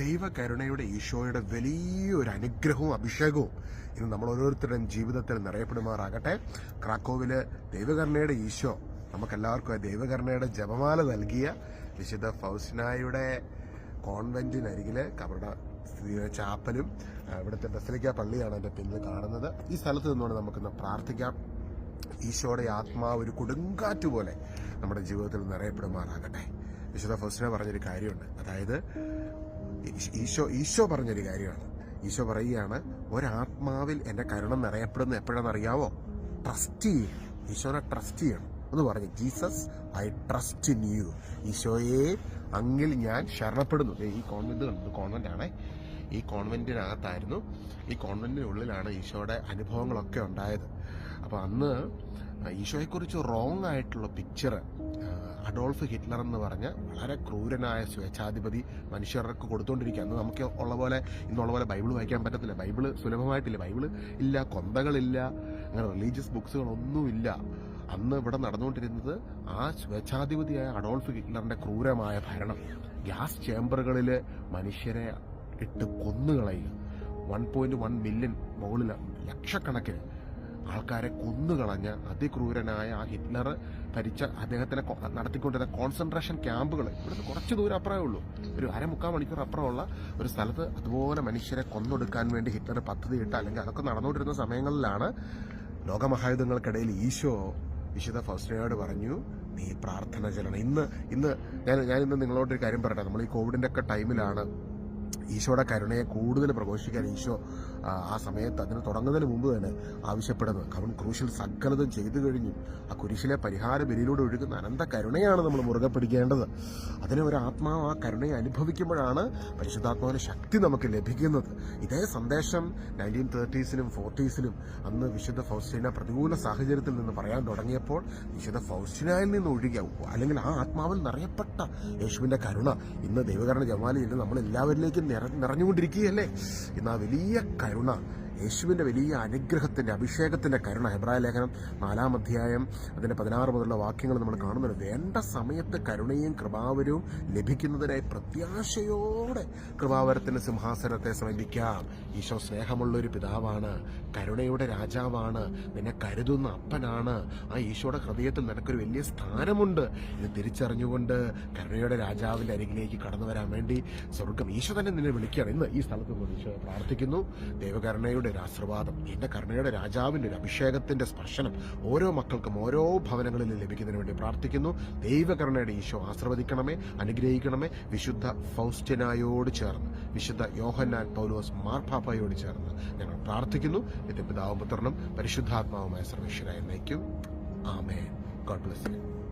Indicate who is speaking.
Speaker 1: ദൈവകരുണയുടെ ഈശോയുടെ വലിയൊരു അനുഗ്രഹവും അഭിഷേകവും ഇന്ന് നമ്മൾ ഓരോരുത്തരുടെയും ജീവിതത്തിൽ നിറയപ്പെടുമാറാകട്ടെ. ക്രാക്കോവിൽ ദൈവകരുണയുടെ ഈശോ നമുക്കെല്ലാവർക്കും ദൈവകരുണയുടെ ജപമാല നൽകിയ വിശുദ്ധ ഫൗസ്നായുടെ കോൺവെന്റിനരികിൽ കബറ ചാപ്പലും ഇവിടുത്തെ ബസലിക്ക പള്ളിയാണ് എന്റെ പിന്നിൽ കാണുന്നത്. ഈ സ്ഥലത്ത് നിന്നുകൊണ്ട് നമുക്കിന്ന് പ്രാർത്ഥിക്കാം. ഈശോയുടെ ആത്മാവ് ഒരു കൊടുങ്കാറ്റ് പോലെ നമ്മുടെ ജീവിതത്തിൽ നിറയപ്പെടുമാറാകട്ടെ. വിശുദ്ധ ഫൗസ്റ്റിന പറഞ്ഞൊരു കാര്യമുണ്ട്. അതായത് ഈശോ- ഈശോ പറഞ്ഞൊരു കാര്യമാണ്. ഈശോ പറയുകയാണ് ഒരാത്മാവിൽ എന്റെ കരുണ നിറയപ്പെടുന്ന എപ്പോഴാണെന്ന് അറിയാവോ ട്രസ്റ്റ് ചെയ്യും. ഈശോനെ ട്രസ്റ്റ് ചെയ്യണം. എന്ന് പറഞ്ഞു Jesus I trust in you. ഈശോയെ അങ്ങിൽ ഞാൻ ശരണപ്പെടുന്നു. ഈ കോൺവെന്റ് കണ്ടു കോൺവെന്റ് ആണേ. ഈ കോൺവെന്റിനകത്തായിരുന്നു ഈ കോൺവെന്റിനുള്ളിലാണ് ഈശോയുടെ അനുഭവങ്ങളൊക്കെ ഉണ്ടായത്. അപ്പോൾ അന്ന് ഈശോയെക്കുറിച്ച് റോങ് ആയിട്ടുള്ള പിക്ചർ അഡോൾഫ് ഹിറ്റ്ലർ എന്ന് പറഞ്ഞ വളരെ ക്രൂരനായ സ്വേച്ഛാധിപതി മനുഷ്യർക്ക് കൊടുത്തുകൊണ്ടിരിക്കുക അന്ന് നമുക്ക് ഉള്ള പോലെ ഇന്നുള്ള പോലെ ബൈബിൾ വായിക്കാൻ പറ്റത്തില്ല. ബൈബിൾ സുലഭമായിട്ടില്ല. ബൈബിൾ ഇല്ല കൊന്തകളില്ല അങ്ങനെ റിലീജിയസ് ബുക്സുകളൊന്നുമില്ല അന്ന് ഇവിടെ നടന്നുകൊണ്ടിരുന്നത് ആ സ്വേച്ഛാധിപതിയായ അഡോൾഫ് ഹിറ്റ്ലറിന്റെ ക്രൂരമായ ഭരണം. ഗ്യാസ് ചേംബറുകളിൽ മനുഷ്യരെ ഇട്ട് കൊന്നുകളയുക. വൺ പോയിന്റ് വൺ മില്യൺ മുകളിൽ ലക്ഷക്കണക്കിന് ആൾക്കാരെ കൊന്നുകളഞ്ഞ അതിക്രൂരനായ ആ ഹിറ്റ്ലർ ഭരിച്ച അദ്ദേഹത്തിനെ നടത്തിക്കൊണ്ടിരുന്ന കോൺസെൻട്രേഷൻ ക്യാമ്പുകൾ ഇവിടുന്ന് കുറച്ച് ദൂരം അപ്പുറമേ ഉള്ളൂ. ഒരു അരമുക്കാൽ മണിക്കൂർ അപ്പുറമുള്ള ഒരു സ്ഥലത്ത് അതുപോലെ മനുഷ്യരെ കൊന്നൊടുക്കാൻ വേണ്ടി ഹിറ്റ്ലർ പദ്ധതി ഇട്ട അല്ലെങ്കിൽ അതൊക്കെ നടന്നുകൊണ്ടിരുന്ന സമയങ്ങളിലാണ് ലോകമഹായുധങ്ങൾക്കിടയിൽ ഈശോ വിശുദ്ധ ഫസ്റ്റിനോട് പറഞ്ഞു നീ പ്രാർത്ഥന ചെല്ലണം ഇന്ന് ഇന്ന് ഞാൻ ഞാൻ ഇന്ന് നിങ്ങളോടൊരു കാര്യം പറയട്ടെ. നമ്മൾ ഈ കോവിഡിന്റെ ഒക്കെ ടൈമിലാണ് ഈശോയുടെ കരുണയെ കൂടുതൽ പ്രഘോഷിക്കാൻ ഈശോ ആ, സമയത്ത് അതിന് തുടങ്ങുന്നതിന് മുമ്പ് തന്നെ ആവശ്യപ്പെടുന്നത്. അവൻ ക്രൂശിൽ സകലതും ചെയ്തു കഴിഞ്ഞു. ആ കുരിശിലെ പരിഹാര ബലിയിലൂടെ ഒഴുകുന്ന അനന്ത കരുണയാണ് നമ്മൾ മുറുകെ പിടിക്കേണ്ടത്. അതിനെ ഒരു ആത്മാവ് ആ കരുണയെ അനുഭവിക്കുമ്പോഴാണ് പരിശുദ്ധാത്മാവിന് ശക്തി നമുക്ക് ലഭിക്കുന്നത്. ഇതേ സന്ദേശം നയന്റീൻ തേർട്ടീസിലും ഫോർട്ടീസിലും അന്ന് വിശുദ്ധ ഫൗസ്റ്റിന പ്രതികൂല സാഹചര്യത്തിൽ നിന്ന് പറയാൻ തുടങ്ങിയപ്പോൾ വിശുദ്ധ ഫൗസ്റ്റിനയിൽ നിന്ന് ഒഴുകിയ അല്ലെങ്കിൽ ആ ആത്മാവിൽ നിറയപ്പെട്ട യേശുവിന്റെ കരുണ ഇന്ന് ദൈവകരണ ജമാലിൽ നമ്മൾ എല്ലാവരിലേക്കും നിറഞ്ഞുകൊണ്ടിരിക്കുകയല്ലേ? ഇന്ന് ആ വലിയ കരുണ. യേശുവിന്റെ വലിയ അനുഗ്രഹത്തിന്റെ അഭിഷേകത്തിന്റെ കരുണ. ഹെബ്രായ ലേഖനം നാലാം അധ്യായം അതിന്റെ പതിനാറ് മുതലുള്ള വാക്യങ്ങൾ നമ്മൾ കാണുന്നുണ്ട്. വേണ്ട സമയത്ത് കരുണയും കൃപാവരവും ലഭിക്കുന്നതിനായി പ്രത്യാശയോടെ കൃപാവരത്തിന്റെ സിംഹാസനത്തെ സമീപിക്കാം. ഈശോ സ്നേഹമുള്ള ഒരു പിതാവാണ് കരുണയുടെ രാജാവാണ് നിന്നെ കരുതുന്ന അപ്പനാണ്. ആ ഈശോയുടെ ഹൃദയത്തിൽ നിനക്കൊരു വലിയ സ്ഥാനമുണ്ട്. ഇത് തിരിച്ചറിഞ്ഞുകൊണ്ട് കരുണയുടെ രാജാവിന്റെ അരികിലേക്ക് കടന്നു വരാൻ വേണ്ടി സ്വർഗം ഈശോ തന്നെ നിന്നെ വിളിക്കുകയാണ്. ഇന്ന് ഈ സ്ഥലത്ത് ഈശോ പ്രാർത്ഥിക്കുന്നു. ദൈവകരുണയുടെ ഒരു ആശീർവാദം എന്റെ കരുണയുടെ രാജാവിന്റെ ഒരു അഭിഷേകത്തിന്റെ സ്പർശനം ഓരോ മക്കൾക്കും ഓരോ ഭവനങ്ങളിലും ലഭിക്കുന്നതിന് വേണ്ടി പ്രാർത്ഥിക്കുന്നു. ദൈവകരുണയുടെ ഈശോ ആശീർവദിക്കണമേ അനുഗ്രഹിക്കണമേ. വിശുദ്ധ ഫൗസ്റ്റിനായോട് ചേർന്ന് വിശുദ്ധ യോഹന്നാൻ പൗലോസ് മാർപ്പാപ്പയോട് ചേർന്ന് ഞങ്ങൾ പ്രാർത്ഥിക്കുന്നു. ഇത് പിതാവും പുത്രനും പരിശുദ്ധാത്മാവുമായ സർവേശ്വരായ നയിക്കും ആമേ ഗോഡ് ബ്ലസ് യു.